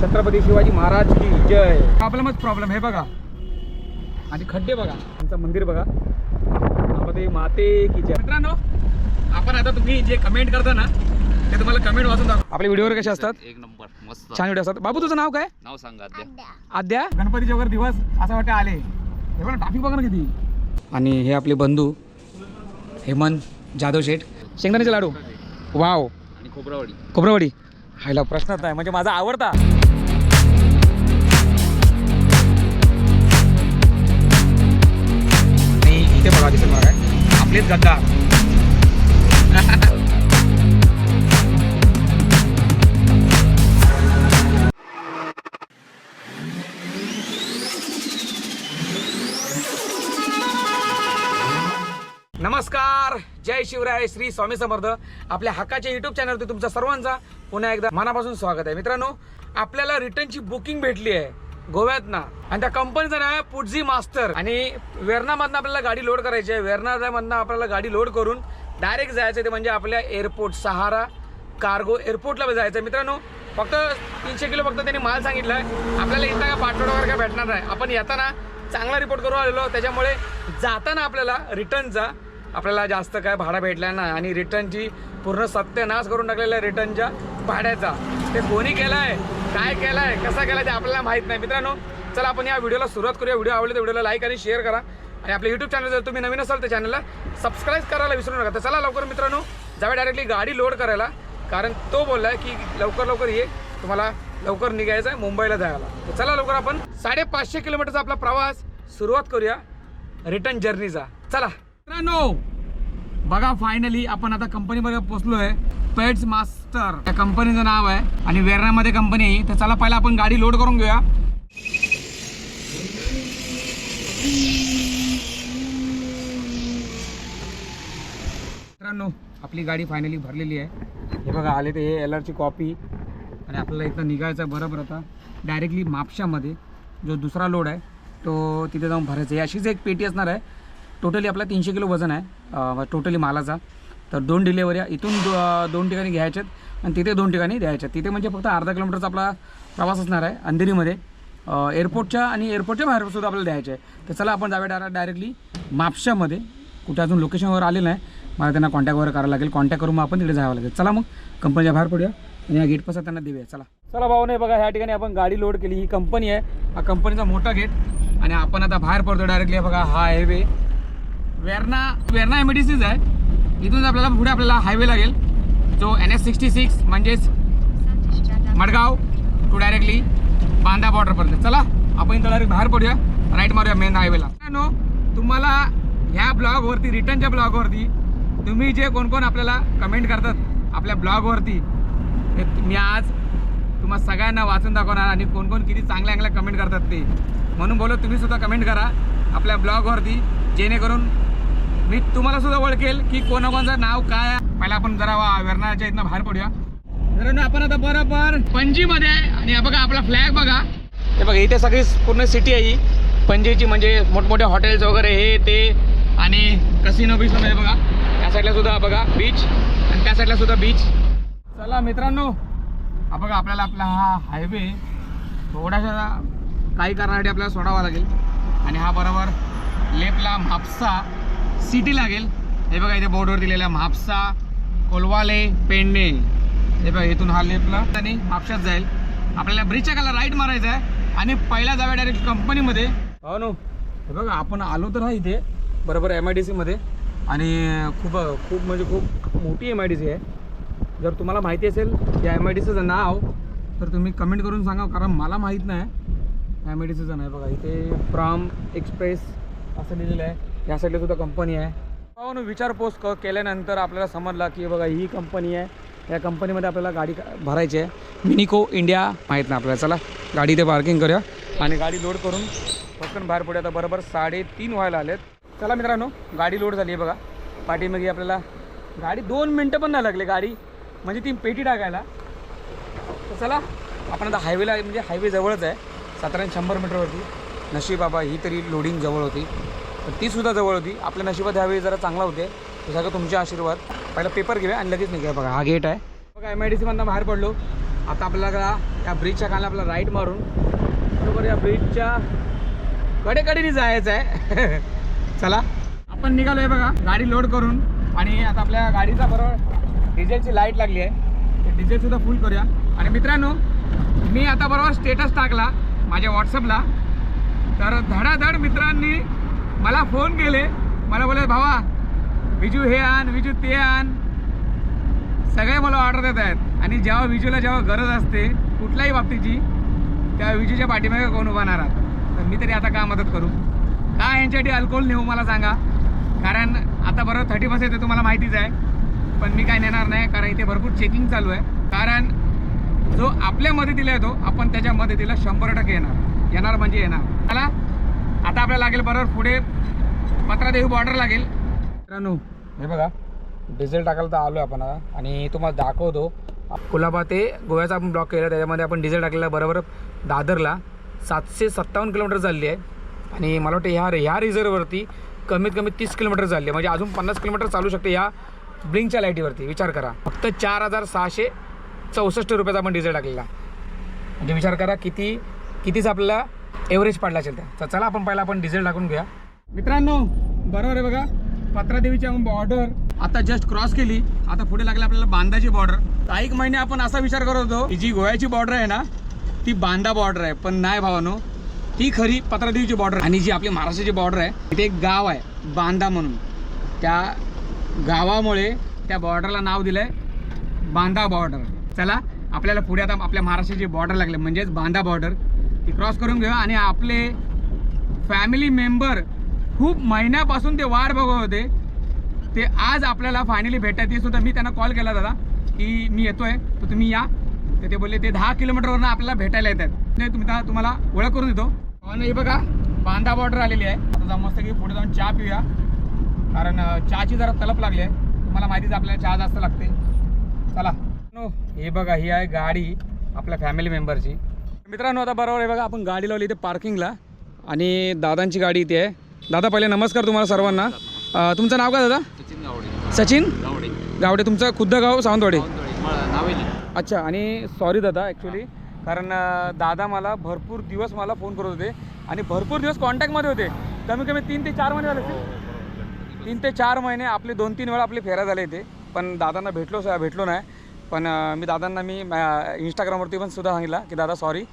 छत्रपती शिवाजी महाराज की जय. प्रॉब्लेमच प्रॉब्लेम हे बघा. आणि खड्डे बघा. आमचं मंदिर बघा. त्यामध्ये माते की जय. मित्रांनो आपण आता तुम्ही जे कमेंट करता ना ते तुम्हाला कमेंट वाचून दाखव. आपले व्हिडिओवर कसे असतात? एक नंबर मस्त. छान व्हिडिओ असतात. बाबू तुझं नाव काय? नाव सांगा अद्या आद्या. गणपतीचे वगैरे दिवस असं वाटतं आले. हे बघा ट्राफिक बघा ना किती. आणि हे आपले बंधू हेमंत जाधव शेठ. शेंगदाण्याचे लाडू. वाव आणि खोबरावाडी. खोबरवडी. हायला प्रश्नच नाही. म्हणजे माझा आवडता. काय गद्दा नमस्कार. जय शिवराय श्री स्वामी समर्थ. आपल्या हक्काच्या युट्यूब चॅनलवरती तुमचा सर्वांचा पुन्हा एकदा मनापासून स्वागत आहे. मित्रांनो आपल्याला रिटर्नची बुकिंग भेटली आहे. गोव्यातनं आणि त्या कंपनीचं नाव आहे पुटझी मास्टर आणि वेर्नामधनं आपल्याला गाडी लोड करायची आहे. वेर्नामधनं आपल्याला गाडी लोड करून डायरेक्ट जायचं ते म्हणजे आपल्या एअरपोर्ट सहारा कार्गो एअरपोर्टला जायचं आहे. मित्रांनो फक्त तीनशे किलो फक्त त्यांनी माल सांगितलं आहे आपल्याला इथं काय पाठवडा वगैरे काय भेटणार नाही. आपण येताना चांगला रिपोर्ट करून आलेलो. त्याच्यामुळे जाताना आपल्याला रिटर्नचा आपल्याला जास्त काय भाडा भेटला नाही. आणि रिटर्नची पूर्ण सत्यानाश करून टाकलेला आहे रिटर्नच्या भाड्याचा. ते कोणी केलं आहे काय केलं आहे कसा केला ते आपल्याला माहीत नाही. मित्रांनो चला आपण या व्हिडिओला सुरुवात करूया. व्हिडिओ आवडले तर व्हिडिओला लाईक आणि शेअर करा. आणि आपल्या यूट्यूब चॅनल जर तुम्ही नवीन असाल तर चॅनलला सबस्क्राईब करायला विसरू नका. तर चला लवकर मित्रांनो जावे डायरेक्टली गाडी लोड करायला. कारण तो बोलला आहे की लवकर लवकर ये. तुम्हाला लवकर निघायचं आहे मुंबईला जायला. तर चला लवकर आपण साडेपाचशे किलोमीटरचा आपला प्रवास सुरुवात करूया. रिटर्न जर्नीचा चला. मित्रांनो बघा फायनली आपण आता कंपनीमध्ये पोचलो आहे पेट्स मास्टर त्या कंपनीचं नाव आहे. आणि वेरणामध्ये कंपनी आहे तर चला पहिला आपण गाडी लोड करून घेऊया. मित्रांनो आपली गाडी फायनली भरलेली आहे. हे बघा आले ते हे एल आरची कॉपी आणि आपल्याला इथं निघायचं आहे बरोबर आता. डायरेक्टली म्हापशामध्ये जो दुसरा लोड आहे तो तिथे जाऊन भरायचा आहे. अशीच एक पेटी असणार आहे. टोटली आपला तीनशे किलो वजन आहे. टोटली मालाचा. तर दोन डिलेवऱ्या इथून दो दोन ठिकाणी घ्यायच्यात आणि तिथे दोन ठिकाणी द्यायच्यात तिथे म्हणजे फक्त अर्धा किलोमीटरचा आपला प्रवास असणार आहे अंधेरीमध्ये. एअरपोर्टच्या आणि एअरपोर्टच्या बाहेर सुद्धा आपल्याला द्यायचे आहे तर चला आपण जाऊया डायरेक्ट डायरेक्टली म्हापशामध्ये कुठे अजून लोकेशनवर आलेलं नाही. मला त्यांना कॉन्टॅक्ट वगैरे करावं लागेल. कॉन्टॅक्ट करून मग आपण तिकडे जावं लागेल. चला मग. कंपनीच्या बाहेर पडूया. आणि या गेटपासून त्यांना देऊया. चला. चला भाऊ नाही बघा ह्या ठिकाणी आपण गाडी लोड केली. ही कंपनी आहे. हा कंपनीचा मोठा गेट आणि आपण आता बाहेर पडतो डायरेक्टली बघा हा highway Verna Verna M D आहे. इथून आपल्याला पुढे आपल्याला हायवे लागेल. जो एन एस सिक्स्टी सिक्स म्हणजेच मडगाव टू डायरेक्टली बांदा बॉर्डरपर्यंत चला आपण इथं डायरेक्ट बाहेर पडूया. राईट मारूया मेन हायवेला नो तुम्हाला ह्या ब्लॉगवरती रिटर्नच्या ब्लॉगवरती तुम्ही जे कोण कोण आपल्याला कमेंट करतात आपल्या ब्लॉगवरती मी आज तुम्हा सगळ्यांना वाचून दाखवणार आणि कोण कोण किती चांगल्या चांगल्या कमेंट करतात ते. म्हणून बोलो तुम्ही सुद्धा कमेंट करा आपल्या ब्लॉगवरती जेणेकरून मी तुम्हाला सुद्धा ओळखेल की कोणाकोणाचं नाव काय आहे. पहिला आपण जरा वेरणाच्या इथनं बाहेर पडूया. मित्रांनो आपण आता बरोबर पणजीमध्ये आहे. आणि हा बघा आपला फ्लॅग बघा. हे बघा इथे सगळी पूर्ण सिटी आहे ही. पणजीची म्हणजे मोठमोठे हॉटेल्स वगैरे हे ते आणि कसिनो बीच आहे बघा. त्या साईडला सुद्धा बघा बीच आणि त्या साईडला सुद्धा बीच चला मित्रांनो. हा बघा आपल्याला आपला हा हायवे थोडासा काही कारणासाठी आपल्याला सोडावा लागेल. आणि हा बरोबर लेपला म्हापसा. सिटी लागेल. हे बघा इथे बोर्डवर दिलेला म्हापसा कोलवाले पेंडे हे बघा इथून हा लेपला आणि म्हापशात जाईल. आपल्याला ब्रिजच्या काला राईट मारायचा आहे आणि पहिला जाव्या डायरेक्ट कंपनीमध्ये हो नो हे बघा आपण आलो तर हा इथे बरोबर एम आय डी सीमध्ये आणि खूप खूप म्हणजे खूप मोठी एम आय डी सी आहे. जर तुम्हाला माहिती असेल या एम आय डी सीचं नाव तर तुम्ही कमेंट करून सांगा कारण मला माहीत नाही. एम आय डी सीचं नाही बघा इथे फ्रॉम एक्सप्रेस असं लिहिलेलं आहे. या साईडला सुद्धा कंपनी आहे. पाहून विचारपूस क केल्यानंतर आपल्याला समजला की बघा ही कंपनी आहे. या कंपनीमध्ये आपल्याला गाडी का- भरायची आहे. मिनिको इंडिया माहीत नाही आपल्याला. चला गाडी ते पार्किंग करूया आणि गाडी लोड करून पटकन बाहेर पडूया. आता बरोबर साडेतीन व्हायला आलेत. चला मित्रांनो गाडी लोड झाली आहे बघा. पाठीमध्ये आपल्याला गाडी दोन मिनटं पण नाही लागले गाडी. म्हणजे ती पेटी टाकायला. तर चला आपण आता हायवेला म्हणजे हायवे जवळच आहे. साधारण शंभर मीटरवरती नशीब बाबा ही तरी लोडिंग जवळ होती. तर ती सुद्धा जवळ होती. आपल्या नशिबात ह्यावेळी जरा चांगला होते. ते सगळं तुमचे आशीर्वाद. पहिला पेपर घेऊया आणि लगेच निघूया बघा. हा गेट आहे. बघा एम आय डी सीमधनं बाहेर पडलो. आता आपल्याला या ब्रिजच्या खाली आपला राईट मारून. बरोबर या ब्रिजच्या कडेकडेने जायचं आहे. चला. आपण निघालो आहे बघा. गाडी लोड करून. आणि आता आपल्या गाडीचा बरोबर डिझेलची लाइट लागली आहे. ते डिझेलसुद्धा फुल करूया. आणि मित्रांनो मी आता बरोबर स्टेटस टाकला माझ्या व्हॉट्सअपला तर धडाधड मित्रांनी मला फोन केले. मला बोले भावा विजू हे आण विजू ते आण. सगळे मला ऑर्डर देत आहेत. आणि जेव्हा विजूला जेव्हा गरज असते कुठल्याही बाबतीची त्या विजूच्या पाठीमागे कोण उभा नाही राहत तर मी तरी आता का मदत करू? का यांच्यासाठी अल्कोहोल नेऊ मला सांगा? कारण आता बरोबर थर्टी पर्सेंट येते तुम्हाला माहितीच आहे. पण मी काय नेणार नाही कारण इथे भरपूर चेकिंग चालू आहे. कारण जो आपल्या मदतीला येतो आपण त्याच्या मदतीला शंभर टक्के येणार. येणार म्हणजे येणार. मला आता आपल्याला लागेल बरोबर पुढे पत्रादेवी बॉर्डर लागेल. मित्रांनो हे बघा डिझेल टाकायला तर आलो आपण आता. आणि तुम्हाला दाखवतो. कुलाबा ते गोव्याचा आपण ब्लॉक केला त्याच्यामध्ये आपण डिझेल टाकलेला बरोबर दादरला. सातशे सत्तावन्न किलोमीटर चालली आहे. आणि मला वाटतं ह्या ह्या रिझर्ववरती कमीत कमी तीस किलोमीटर चालली आहे. म्हणजे अजून पन्नास किलोमीटर चालू शकते ह्या ब्लिंकच्या लाईटीवरती विचार करा. फक्त चार हजार सहाशे चौसष्ट रुपयाचा आपण डिझेल टाकलेला. म्हणजे विचार करा किती कितीच आपल्याला एव्हरेज पडला असेल त्या. तर चला आपण पहिला आपण डिझेल टाकून घ्या मित्रांनो बरोबर आहे बघा. पत्रादेवीची आपण बॉर्डर आता जस्ट क्रॉस केली. आता पुढे लागली आपल्याला बांदाची बॉर्डर काही महिने आपण असा विचार करत होतो की जी गोव्याची बॉर्डर आहे ना ती बांदा बॉर्डर आहे. पण नाही भावानो ही खरी पत्रादेवीची बॉर्डर आणि जी आपली महाराष्ट्राची बॉर्डर आहे तिथे एक गाव आहे बांदा म्हणून. त्या गावामुळे त्या बॉर्डरला नाव दिलं आहे बांदा बॉर्डर चला आपल्याला पुढे आता आपल्या महाराष्ट्राची बॉर्डर लागले. म्हणजेच बांदा बॉर्डर ती क्रॉस करून घेऊ आणि आपले फॅमिली मेंबर खूप महिन्यापासून ते वाट बघत होते. ते आज आपल्याला फायनली भेटतात. ते सुद्धा मी त्यांना कॉल केला दादा की मी येतोय तर तुम्ही या. तर ते बोलले ते दहा किलोमीटरवरनं आपल्याला भेटायला येतात. नाही तुम्ही त्या- तुम्हाला ओळख करून देतो. हे बघा बांधा बॉर्डर आलेली आहे. आता मस्त की पुढे जाऊन चहा पिऊया. कारण चहाची जरा तलप लागली आहे. तुम्हाला माहितीच आपल्याला चहा जास्त लागते. चला. नो हे बघा ही आहे गाडी आपल्या फॅमिली मेंबरची मित्रांनो आता बरोबर आहे बघा आपण गाडी लावली इथे पार्किंगला आणि दादांची गाडी इथे आहे. दादा पहिले नमस्कार तुम्हाला सर्वांना. अं, तुमचं नाव काय दादा? सचिन गावडे. सचिन? गावडे. गावडे तुमचं खुद्द गाव सावंतवाडी? नावेली अच्छा आणि सॉरी दादा ॲक्च्युली कारण अं, दादा मला भरपूर दिवस मला फोन करत होते आणि भरपूर दिवस कॉन्टॅक्टमध्ये होते. कमी कमी तीन ते चार महिने झाले असतील तीन ते चार महिने आपले दोन तीन वेळा आपले फेऱ्या झाले ते पण दादांना भेटलो भेटलो नाही. पण मी दादांना मी इंस्टाग्रामवरती पण सुद्धा सांगितलं की दादा सॉरी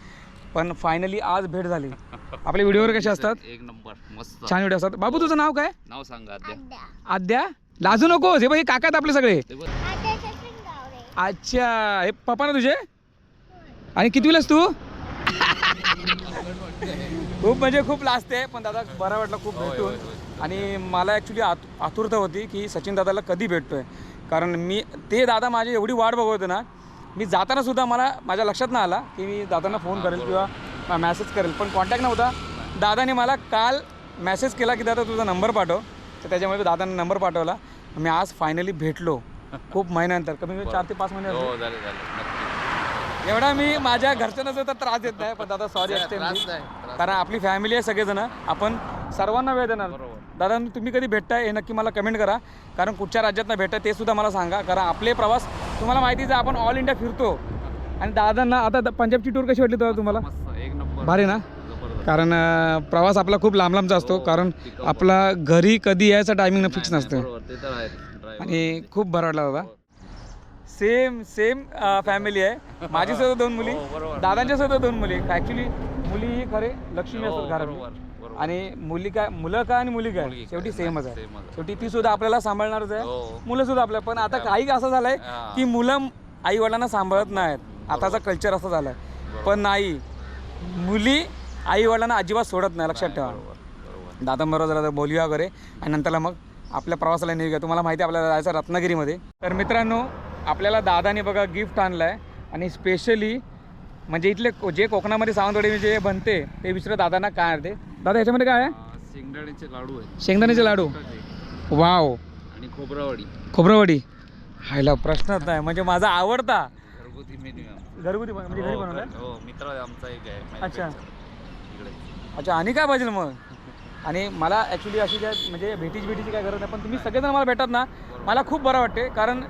पण फायनली आज भेट झाली. आपले व्हिडिओवर कसे असतात? एक नंबर मस्त. छान व्हिडिओ असतात. बाबू तुझं नाव काय? नाव सांगा आद्या. आद्या. लाजू नको हे बघ हे काका आहेत आपले सगळे. ते बघ. अच्छा हे पप्पा ना तुझे? आणि कितवीलास तू? खूप म्हणजे खूप लाजते पण दादा बरा वाटलं खूप भेटून. आणि मला ॲक्च्युली आतु आतुरता होती की सचिन दादाला कधी भेटतोय? कारण मी ते दादा माझी एवढी वाट बघत होते ना मी जाताना सुद्धा मला माझ्या लक्षात नाही आला की मी दादांना फोन करेल किंवा मेसेज करेल. पण कॉन्टॅक्ट नव्हता. दादाने मला काल मेसेज केला की दादा तुझा नंबर पाठव. तर त्याच्यामुळे मी दादांना नंबर पाठवला. मी आज फायनली भेटलो. खूप महिन्यानंतर. कमी कमी चार ते पाच महिने. हो एवढा मी माझ्या घरच्यांना सुद्धा त्रास देत नाही पण दादा सॉरी त्रास कारण आपली फॅमिली आहे सगळेजण. आपण सर्वांना वेळ देणार. दादा तुम्ही कधी भेटताय हे नक्की मला कमेंट करा. कारण कुठच्या राज्यातनं भेटताय ते सुद्धा मला सांगा. कारण आपले प्रवास तुम्हाला माहितीच आहे आपण ऑल इंडिया फिरतो. आणि दादांना आता द- पंजाबची टूर कशी वाटली तेव्हा तुम्हाला? मस्त एक नंबर. भारी ना? जबरदस्त. कारण अं, प्रवास आपला खूप लांब लांबचा असतो. हो, कारण आपला घरी कधी यायचं टायमिंग फिक्स नसतं. बरोबर ते तर आहे. Driver. आणि खूप बरं वाटला दादा. सेम सेम फॅमिली आहे. माझी सुद्धा दोन मुली. हो, बरोबर. दादांच्या सुद्धा दोन मुली. ॲक्च्युली मुली ही खरे लक्ष्मी हो, असतात घरात बरोबर. आणि मुली काय मुलं काय आणि मुली काय? मुलगी काय, शेवटी सेमच आहे. same च आहे. शेवटी ती सुद्धा आपल्याला सांभाळणारच आहे. हो. मुलं सुद्धा आपल्या पण आता काही असं झालंय हा. की मुलं आई वडिलांना सांभाळत नाहीत. आताचा कल्चर असं झालंय. पण नाही. मुली आई वडिलांना अजिबात सोडत नाही लक्षात ठेवा. बरोबर, बरोबर. जरा बोलूया वगैरे. आणि नंतरला मग आपल्या प्रवासाला निघूया. तुम्हाला माहिती आहे आपल्याला जायचं रत्नागिरीमध्ये. तर मित्रांनो आपल्याला दादाने बघा गिफ्ट आणलं आहे आणि स्पेशली म्हणजे इथले को- जे कोकणामध्ये सावंतवाडी जे बनते ते विचारत दादांना काय आहे ते दादा याच्यामध्ये काय आहे? शेंगदाण्याचे लाडू आहेत. शेंगदाण्याचे लाडू. आहे. वाव. आणि खोबरावडी. खोबरवडी. हायला प्रश्नच नाही म्हणजे माझा आवडता. घरगुती मेन्यू घरगुती बन- म्हणजे घरी बनवलाय हो मित्र आमचा एक आहे अच्छा. manufacturer. इकडे. अच्छा आणि काय पाहिजे मग? आणि मला ॲक्च्युली अशी काय म्हणजे भेटीची भेटीची काय गरज नाही पण तुम्ही सगळेजण मला भेटत ना मला खूप बरं वाटते कारण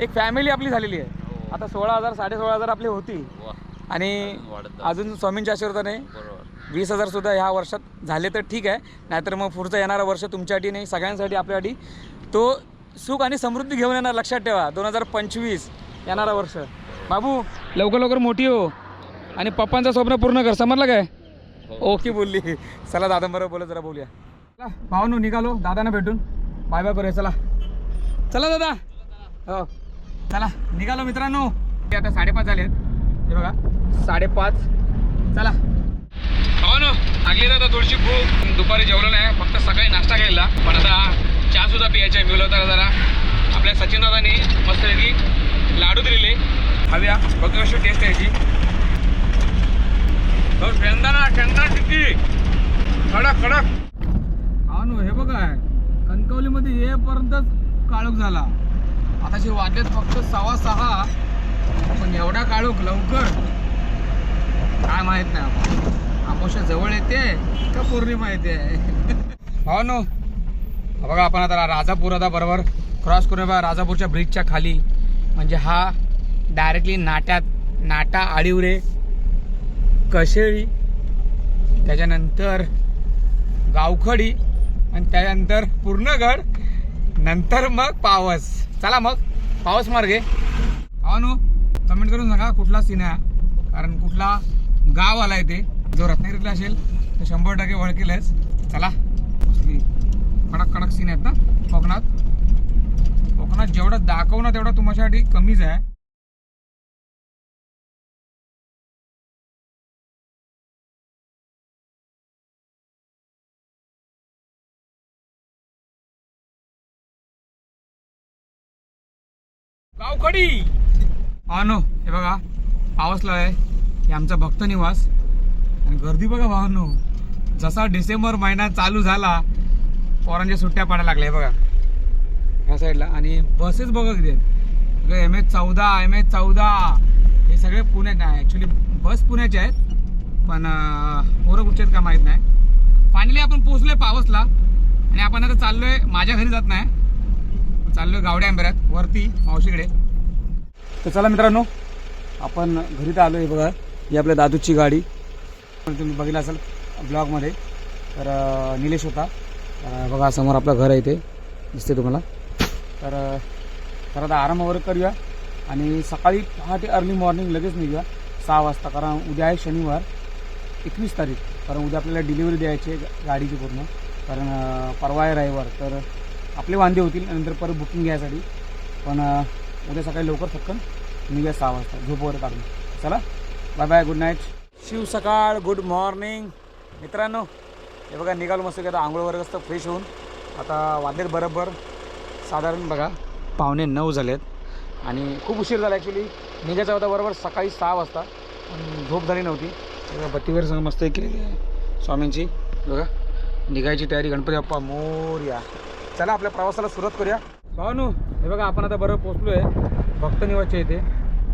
एक फॅमिली आपली झालेली आहे. हो. आता सोळा हजार साडे सोळा हजार आपली होती वा आणि अजून वाढत जातं. अजून स्वामींच्या आशीर्वादाने बरोबर. वीस हजारसुद्धा ह्या वर्षात झाले तर ठीक आहे. नाहीतर मग पुढचं येणारं वर्ष तुमच्यासाठी नाही सगळ्यांसाठी आपल्यासाठी. तो सुख आणि समृद्धी घेऊन येणार लक्षात ठेवा. दोन हजार पंचवीस येणारं वर्ष. बाबू लवकर लवकर मोठी हो. आणि पप्पांचं स्वप्न पूर्ण कर. समजलं काय? ओके बोलली. चला दादा बरोबर बोलत जरा बोलूया. चला भावानू निघालो. दादांना भेटून. बाय बाय करूया. चला. चला दादा. हो. चला निघालो मित्रांनो. ते आता साडेपाच झाले आहेत हे बघा साडेपाच. चला. लागली ना आता थोडीशी भूक दुपारी जेवलं नाही फक्त सकाळी नाश्ता केला पण आता चहा सुद्धा प्यायचा मिळवलं तर जरा. आपल्या सचिन दादानी मस्तपैकी लाडू दिलेले. हव्या बघू कशी टेस्ट यायची शेंदाना हो किती शेंगदाणा टिक्की कडक कडक. हा नो हे बघा कणकवलीमध्ये येपर्यंतच काळोख झाला. आताशी वाजलेत फक्त सव्वा सहा. पण एवढा काळोख लवकर. काय माहीत नाही आपण अमावस्या जवळ येते का पौर्णिमा येते? हो नो बघा आपण आता राजापूर आता बरोबर क्रॉस करून बघा राजापूरच्या ब्रिजच्या खाली. म्हणजे हा डायरेक्टली नाट्यात नाटा आडिवरे कशेळी त्याच्यानंतर गावखडी आणि त्याच्यानंतर पूर्णगड नंतर मग पावस. चला मग पावस मार्गे. हो नो कमेंट करून सांगा कुठला सीन आहे? कारण कुठला गाव आला आहे ते. जो रत्नागिरीतला असेल तर शंभर टक्के ओळखेलच चला. कडक कडक सीन आहेत ना. कोकणात. कोकणात जेवढं दाखवणं तेवढं तुमच्यासाठी कमीच आहे. गावखडी अनो हे बघा पावसला आहे हे आमचा भक्त निवास. आणि गर्दी बघा भावांनो. जसा डिसेंबर महिना चालू झाला पोरांच्या सुट्ट्या पडायला लागल्या बघा. ह्या साईडला. आणि बसेस बघा किती आहेत. एम एच चौदा एम एच चौदा. हे सगळे पुण्यात नाही ॲक्च्युली बस पुण्याचे आहेत पण पोरं कुठचे आहेत का माहीत नाही. फायनली आपण पोचलोय पावसला. आणि आपण आता चाललोय माझ्या घरी जात नाही. चाललोय गावड्या आंबेऱ्यात वरती मावशीकडे. तर चला मित्रांनो आपण घरी तर आलो आहे बघा. ही आपल्या दादूची गाडी. तुम्ही बघितलं असाल ब्लॉगमध्ये तर निलेश होता. बघा समोर आपलं घर आहे ते दिसते तुम्हाला. तर तर आता आराम वगैरे करूया आणि सकाळी पहाटे अर्ली मॉर्निंग लगेच निघूया. सहा वाजता कारण उद्या आहे शनिवार एकवीस तारीख. कारण उद्या आपल्याला डिलिव्हरी द्यायची आहे गाडीची पूर्ण. कारण परवा आहे रविवार तर आपले वांदे होतील नंतर परत बुकिंग घ्यायसाठी. पण उद्या सकाळी लवकर फटकन निघूया सहा वाजता. झोप वगैरे काढून. चला बाय बाय गुड नाईट शिव सकाळ गुड मॉर्निंग मित्रांनो हे बघा निघालो मस्त की आता आंघोळ वगैरे असतं फ्रेश होऊन. आता वाजलेत बरोबर. साधारण बघा पावणे नऊ झालेत. आणि खूप उशीर झाला ॲक्च्युली निघायचा होता बरोबर सकाळी सहा वाजता. पण झोप झाली नव्हती. बघा बत्तीवर सगळं मस्त केलेली आहे स्वामींची बघा. निघायची तयारी गणपती बाप्पा मोर्या. चला आपल्या प्रवासाला सुरुवात करूया. भावानू हे बघा आपण आता बरोबर पोचलो आहे भक्त निवासच्या इथे.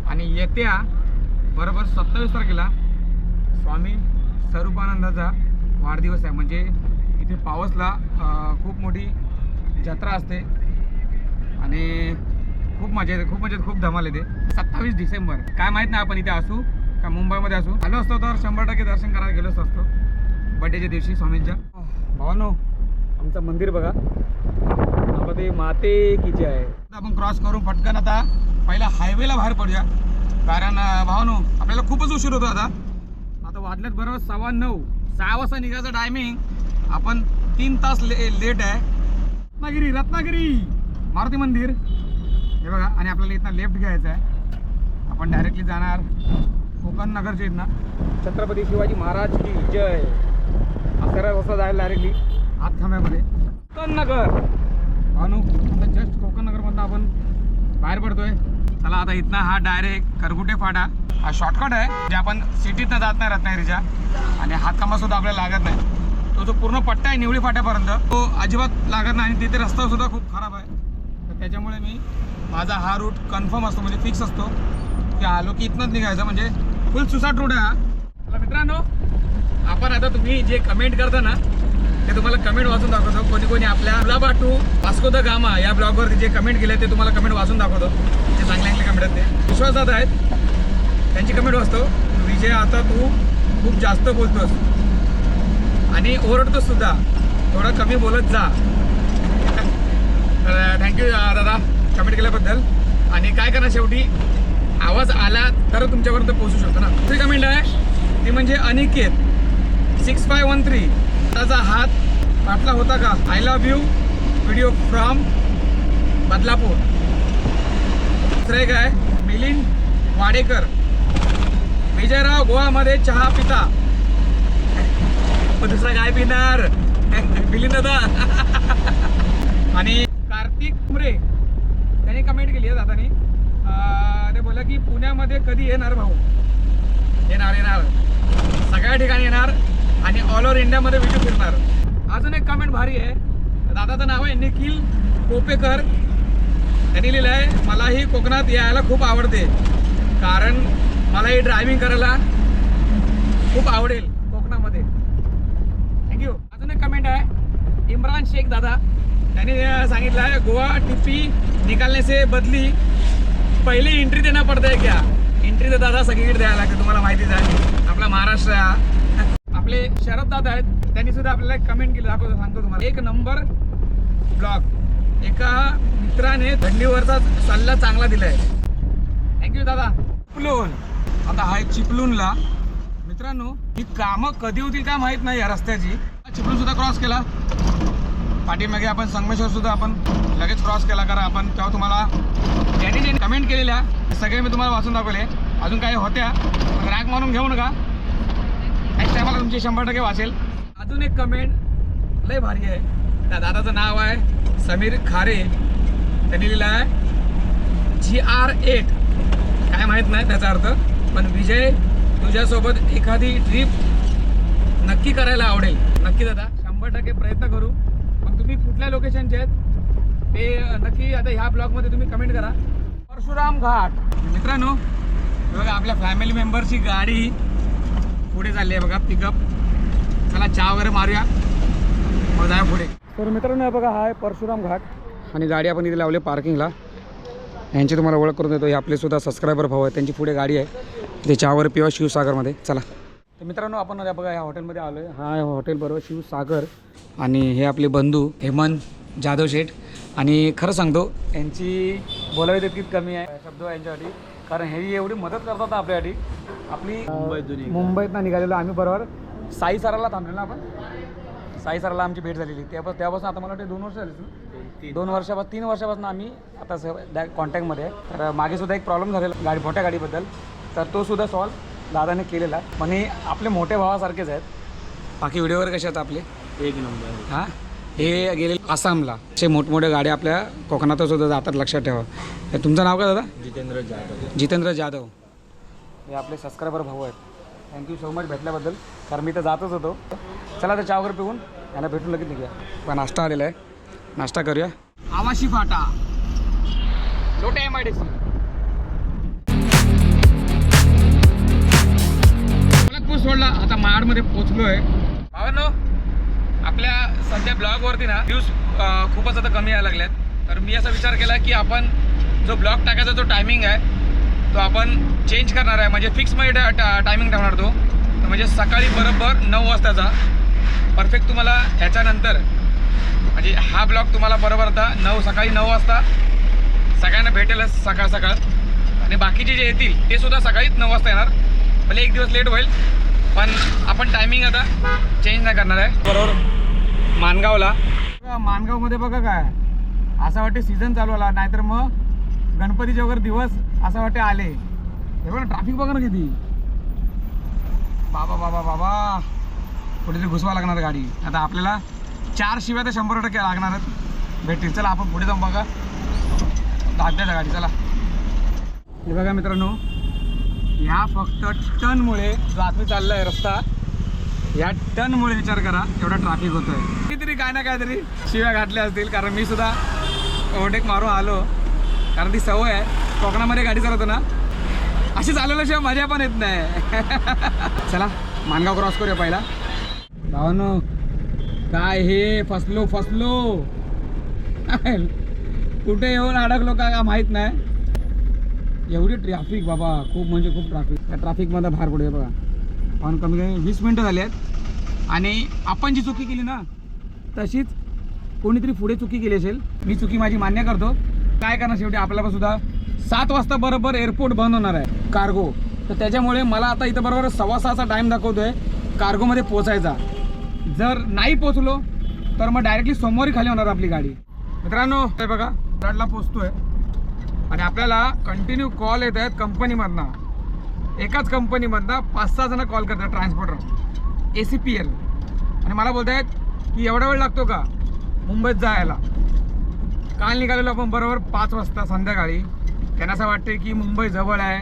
आणि येत्या बरोबर सत्तावीस तारखेला स्वामी स्वरूपानंदाचा वाढदिवस आहे. म्हणजे इथे पावसला खूप मोठी जत्रा असते. आणि खूप मजा येते खूप म्हणजे खूप धमाल येते. सत्तावीस डिसेंबर. काय माहीत नाही आपण इथे असू का मुंबईमध्ये असू. आलो असतो तर शंभर टक्के दर्शन करायला गेलोच असतो. बड्डेच्या दिवशी स्वामींच्या. भावानो आमचं मंदिर बघा. ते माते की आहे आपण क्रॉस करून पटकन आता पहिला हायवेला बाहेर पडूया. कारण भावानो आपल्याला खूपच उशीर होतो आता. वाजल्यात बरोबर सव्वा नऊ. सहा वाजता निघायचं टायमिंग आपण तीन तास ले लेट आहे. रत्नागिरी रत्नागिरी. मारुती मंदिर. हे बघा आणि आपल्याला इथनं लेफ्ट घ्यायचं आहे. आपण डायरेक्टली जाणार कोकण नगरच्या इथनं. छत्रपती शिवाजी महाराज की जय. अकरा वाजता जायला डायरेक्टली हातखांब्यामध्ये कोकण नगर. अनु आता जस्ट कोकण नगरमधनं आपण बाहेर पडतोय. चला आता इथनं हा डायरेक्ट करगुटे फाटा. हा शॉर्टकट आहे जे आपण सिटीतनं जात नाही रत्नागिरीच्या आणि हातकामासुद्धा सुद्धा आपल्याला लागत नाही. तो जो पूर्ण पट्टा आहे निवळी फाट्यापर्यंत तो अजिबात लागत नाही. आणि तिथे रस्ता सुद्धा खूप खराब आहे. तर त्याच्यामुळे मी माझा हा रूट कन्फर्म असतो म्हणजे फिक्स असतो. की आलो की इथनंच निघायचं म्हणजे फुल सुसाट रूट आहे हा. मित्रांनो आपण आता तुम्ही जे कमेंट करता ना ते तुम्हाला कमेंट वाचून दाखवतो. कोणी कोणी आपल्या Gulaba to Vasco da Gama या ब्लॉगवरती जे कमेंट केले ते तुम्हाला कमेंट वाचून दाखवतो. ते चांगले चांगले कमेंट आहेत ते. विश्वासात आहेत. त्यांची कमेंट वाचतो विजय आता तू खूप जास्त बोलतोस. आणि ओरडतोस सुद्धा. थोडं कमी बोलत जा. तर थँक्यू दादा कमेंट केल्याबद्दल. आणि काय करणार शेवटी? आवाज आला तर तुमच्यापर्यंत पोहोचू शकतो ना. दुसरी कमेंट आहे ती म्हणजे Aniket. Six five one three त्याचा हात पाठला होता का? I love you video from Badlapur. दुसरं एक आहे मिलिंद वाडेकर. विजयराव गोवामध्ये चहा पिता. दुसरा काय पिणार? मिलिंद दादा आणि कार्तिक कुमरे त्यांनी कमेंट केली आहे दादानी. ते बोलला की पुण्यामध्ये कधी येणार भाऊ? येणार येणार. सगळ्या ठिकाणी येणार आणि ऑल ओव्हर इंडियामध्ये व्हिडिओ फिरणार. अजून एक कमेंट भारी आहे. दादाचं नाव आहे निखिल कोपेकर. त्यांनी लिहिलं आहे मलाही कोकणात यायला खूप आवडते. कारण मला हे ड्रायव्हिंग करायला खूप आवडेल कोकणामध्ये. थँक्यू अजून एक कमेंट आहे. इम्रान शेख दादा. त्यांनी सांगितलं आहे गोवा टिप्पी निकालने से बदली पहिले एंट्री देना पडते क्या? एंट्री तर दादा सगळीकडे द्यायला लागते तुम्हाला माहितीच आहे आपला महाराष्ट्र आपले शरद दादा आहेत. त्यांनी सुद्धा आपल्याला एक कमेंट केलं दाखवतो सांगतो तुम्हाला. एक नंबर ब्लॉग एका मित्राने थंडीवरचा सल्ला चांगला दिलाय. थँक्यू दादा. चिपलून आता हा एक चिपलूनला मित्रांनो ही कामं कधी होतील काय माहीत नाही या रस्त्याची. चिपलून सुद्धा क्रॉस केला. पाठीमागे आपण संगमेश्वर सुद्धा आपण लगेच क्रॉस केला कारण आपण तेव्हा तुम्हाला ज्यांनी ज्यांनी कमेंट केलेल्या. सगळे मी तुम्हाला वाचून दाखवले. अजून काही होत्या. रॅक मारून घेऊ नका. नेक्स्ट टायमाला तुमचे शंभर टक्के वाचेल. अजून एक कमेंट लय भारी आहे. त्या दादाचं नाव आहे समीर खारे. त्यांनी लिहिलं आहे जी आर एट काय माहीत नाही त्याचा अर्थ. पण विजय तुझ्यासोबत एखादी ट्रिप नक्की करायला आवडेल. नक्की दादा शंभर टक्के प्रयत्न करू. मग तुम्ही कुठल्या लोकेशनचे आहेत ते नक्की आता ह्या ब्लॉगमध्ये तुम्ही कमेंट करा. परशुराम घाट. मित्रांनो बघा आपल्या फॅमिली मेंबरची गाडी पुढे चालली आहे बघा पिकअप चला चहा वगैरे मारूया. मग जाऊया पुढे. तर मित्रांनो बघा हा आहे परशुराम घाट. आणि गाडी आपण इथे लावली पार्किंगला यांची तुम्हाला ओळख करून देतो. हे आपले सुद्धा सबस्क्रायबर भाऊ आहेत. त्यांची पुढे गाडी आहे. ते चहावर पिवा शिवसागरमध्ये. चला. तर मित्रांनो आपण आता बघा या हॉटेलमध्ये आलो आहे हा हॉटेल बरोबर शिवसागर आणि हे आपले बंधू हेमंत जाधव शेठ. आणि खरं सांगतो यांची बोलावी तितकीच कमी आहे. शब्द यांच्यासाठी. कारण हे एवढी मदत करतात ना आपल्यासाठी. आपली मुंबईतनं निघालेलो. आम्ही बरोबर. साई सराला थांबलेलो ना आपण? साई सराला आमची भेट झालेली. तेव्हा तेव्हापासून आता मला वाटते दोन वर्ष झाली? दोन वर्षापासून तीन वर्षापासून आम्ही आता कॉन्टॅक्टमध्ये आहे. तर मागे सुद्धा एक प्रॉब्लेम झालेला गाडी मोठ्या गाडीबद्दल. तर तो सुद्धा सॉल्व दादाने केलेला. पण हे आपले मोठे भावासारखेच आहेत. बाकी व्हिडिओ वगैरे कसे आहेत आपले? एक नंबर हां? हे गेले आसामला. असे मोठमोठ्या गाड्या आपल्या कोकणात सुद्धा जातात लक्षात ठेवा. हे तुमचं नाव काय दादा? जितेंद्र जाधव. जितेंद्र जाधव. हे आपले सबस्क्रायबर भाऊ आहेत. थँक्यू सो मच भेटल्याबद्दल. कारण मी तर जातच होतो. चला तर चहा वगैरे पिऊन याला भेटून लगेच निघूया. पण नाश्ता आलेला आहे. नाश्ता करूया. आवाशी फाटा. Lote M I D C मध्ये महाडमध्ये पोचलो आहे भावांनो आपल्या सध्या ब्लॉगवरती ना व्ह्यूज खूपच आता कमी यायला लागल्यात तर मी असा विचार केला की आपण जो ब्लॉग टाकायचा जो टायमिंग आहे तो आपण चेंज करणार आहे. म्हणजे फिक्समध्ये टायमिंग ठेवणार तो. तर म्हणजे सकाळी बरोबर नऊ वाजताचा. परफेक्ट तुम्हाला ह्याच्यानंतर म्हणजे हा ब्लॉग तुम्हाला बरोबर आता नऊ सकाळी नऊ वाजता सगळ्यांना भेटेलच सकाळ सकाळ. आणि बाकीचे जे येतील ते सुद्धा सकाळीच नऊ वाजता येणार. भले एक दिवस लेट होईल पण आपण टायमिंग आता चेंज नाही करणार आहे. बरोबर? मानगावला. मानगावमध्ये बघा काय. असं वाटते सीझन चालू आला नाहीतर मग गणपतीचे वगैरे दिवस असं वाटते आले. हे बघा ट्रॅफिक बघा ना किती. बाबा बाबा बाबा. कुठेतरी घुसवा लागणार गाडी. आता आपल्याला चार शिव्या तर शंभर टक्के लागणारच भेटतील. चला आपण पुढे जाऊन बघा. दाब्याचा गाडी चला. हे बघा मित्रांनो ह्या फक्त टनमुळे जो आतमध्ये चालला आहे रस्ता या टनमुळे विचार करा एवढा ट्रॅफिक आहे कितीतरी काय ना काहीतरी शिव्या घातल्या असतील कारण मी सुद्धा ओव्हरटेक मारून आलो. कारण ती सवय आहे. कोकणामध्ये गाडी चालवतो ना अशी चालवल्याशिवाय मजा पण येत नाही. चला मानगाव क्रॉस करूया पहिला. भावानो काय हे? फसलो फसलो. कुठे येऊन अडकलो का माहीत नाही. एवढी ट्रॅफिक बाबा खूप म्हणजे खूप ट्रॅफिक त्या ट्रॅफिकमध्ये बाहेर पडूया बघा. पण कमी कमी वीस मिनटं झाली आहेत. आणि आपण जी चुकी केली ना तशीच कोणीतरी पुढे चुकी केली असेल. मी चुकी माझी मान्य करतो. काय करणार शेवटी? आपल्याला सुद्धा सात वाजता बरोबर एअरपोर्ट बंद होणार आहे. कार्गो तर त्याच्यामुळे मला आता इथं बरोबर सव्वा सहाचा टाईम दाखवतो आहे कार्गोमध्ये पोचायचा जर नाही पोचलो तर मग डायरेक्टली सोमवारी खाली होणार आपली गाडी. मित्रांनो हे बघा विराटला पोचतोय आणि आपल्याला कंटिन्यू कॉल येत आहेत कंपनीमधनं एकाच कंपनीमधनं पाच सहा जण कॉल करतात transporter A C P L आणि मला बोलत आहेत की एवढा वेळ लागतो का? मुंबईत जायला. काल निघालेलो आपण बरोबर पाच वाजता संध्याकाळी. त्यांना असं वाटते की मुंबई जवळ आहे.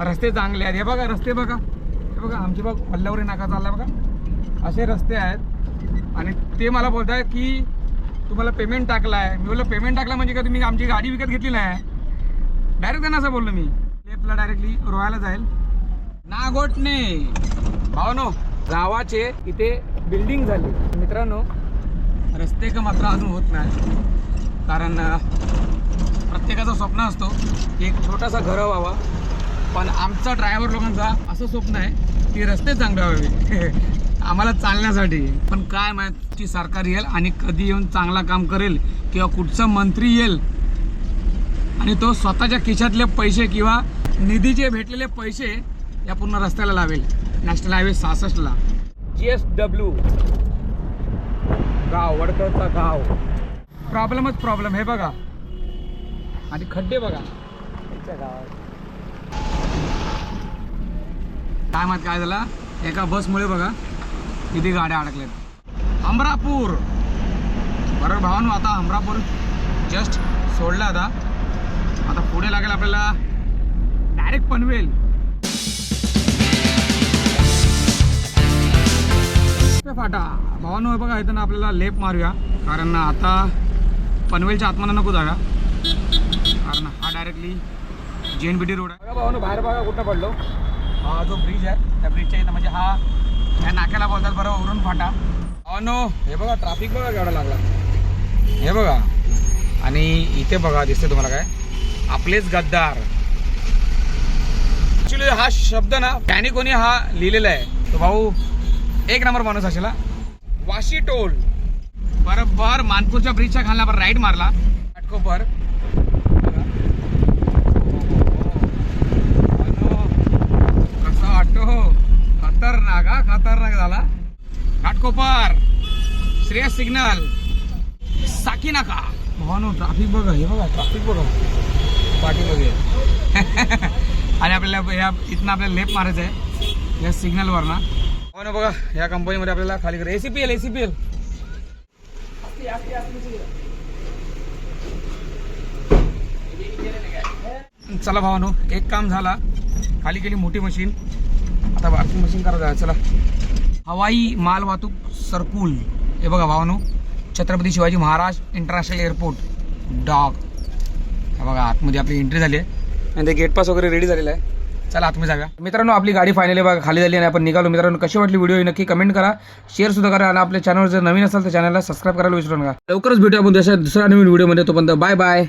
रस्ते चांगले आहेत. हे बघा रस्ते बघा. हे बघा आमची बघ वल्लावरी नाका चालला बघा. असे रस्ते आहेत. आणि ते मला बोलत आहेत की तुम्हाला पेमेंट टाकला आहे मी बोललं पेमेंट टाकला म्हणजे का तुम्ही आमची गाडी विकत घेतली नाही. डायरेक्ट त्यांना असं बोललो मी. लेपला डायरेक्टली रोहायला जाईल. नागोटणे. भावनो गावाचे इथे बिल्डिंग झाली. मित्रांनो रस्ते का मात्र अजून होत नाही. कारण प्रत्येकाचा प्रत्येकाचं स्वप्न असतो की एक छोटासा घर व्हावा. पण आमचा ड्रायव्हर लोकांचा असं स्वप्न आहे की रस्ते चांगले व्हावे. आम्हाला चालण्यासाठी. पण काय माहिती सरकार येईल आणि कधी येऊन चांगला काम करेल किंवा कुठचा मंत्री येईल. आणि तो स्वतःच्या खिशातले पैसे किंवा निधीचे भेटलेले पैसे या पूर्ण रस्त्याला लावेल. नॅशनल हायवे सहासष्टला. जी एस डब्ल्यू गाव वडकरचा गाव. प्रॉब्लेमच प्रॉब्लेम हे बघा. आणि खड्डे बघा. काय माहीत काय झाला? एका बसमुळे बघा. किती गाड्या अडकल्यात अमरापूर. बरोबर भावानो आता अमरापूर जस्ट सोडला आता. आता पुढे लागेल आपल्याला डायरेक्ट पनवेल. फाटा. भावानो हे बघा इथं ना आपल्याला लेप मारूया. कारण आता पनवेलच्या आतमध्ये नको जागा. कारण हा डायरेक्टली जे एन बी टी रोड आहे. बघा भावानो बाहेर बघा कुठं पडलो. हा जो ब्रिज आहे त्या ब्रिजच्या इथं म्हणजे हा या नाक्याला बोलतात बरोबर उरून फाटा. भावानो हे बघा ट्रॅफिक बघा केवढा लागला. हे बघा. आणि इथे बघा दिसते तुम्हाला काय? आपलेच गद्दार. ऍक्च्युली हा शब्द ना त्याने कोणी हा लिहिलेला आहे. तो भाऊ एक नंबर माणूस असेल वाशी टोल. बरोबर मानपूरच्या ब्रिजच्या खालना आपण राईट मारला. घाटकोपर. कसा वाटतो? खतरनाक हा. खतरनाक झाला. घाटकोपर. श्रेयस सिग्नल. साकी नाका. भावानो ट्राफिक बघा हे बघा ट्राफिक बघा. पाठीमध्ये आणि आपल्याला या इथनं आपल्याला लेप मारायचं आहे. या सिग्नलवर ना हो ना बघा या कंपनीमध्ये आपल्याला खाली कर. एसीपीएल एसीपीएल चला भावानो एक काम झाला. खाली गेली मोठी मशीन. आता बाकी मशीन करा चला. हवाई माल वाहतूक सरकूल. हे बघा भावानो Chhatrapati Shivaji Maharaj international airport dog. बघा आतमध्ये आपली एंट्री झाली आहे. आणि ते गेट पास वगैरे रेडी झालेलं आहे. चला आतमध्ये जाऊया. मित्रांनो आपली गाडी फायनली बघा खाली झाली आणि आपण निघालो. मित्रांनो कशी वाटली व्हिडिओ नक्की कमेंट करा. शेअर सुद्धा करा आणि आपल्या चॅनलवर जर नवीन असेल तर चॅनलला सबस्क्राईब करायला विसरू नका. लवकरच भेटू आपण दुसऱ्या नवीन व्हिडिओमध्ये तोपर्यंत बाय बाय